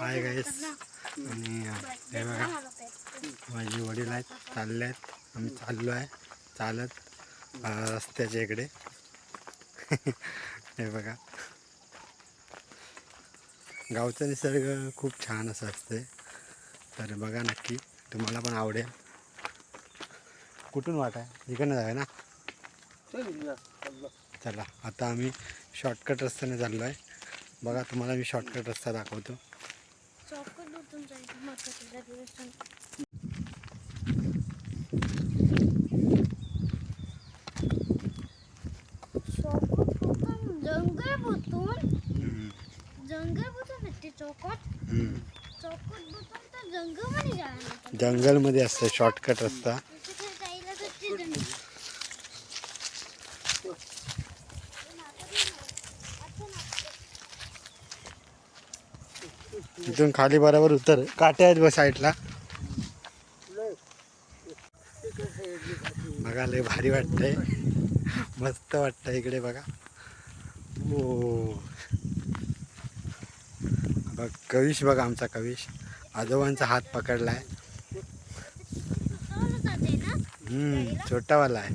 Hi guys आणि हे बघा. माझे वडील आहेत चालले आहेत. आम्ही चाललो आहे चालत रस्त्याच्या इकडे. हे बघा. गावचं निसर्ग खूप छान असं असते. तर बघा नक्की तुम्हाला पण आवडेल. कुठून वाट आहे? इकडनं जाऊया ना? चला आता आम्ही शॉर्टकट रस्त्याने चाललो आहे बघा तुम्हाला मी शॉर्टकट रस्ता दाखवतो. चौकट उठून जायचं महत्वाचं इथून खाली बरोबर उतर. काटे आहेत बस साईडला. बघा लय भारी वाटतंय. मस्त वाटतं इकडे बघा. ओ बघ कविश बघा आमचा कविश. आजोबांचा हात पकडलाय. आहे. हम्म छोटावाला आहे?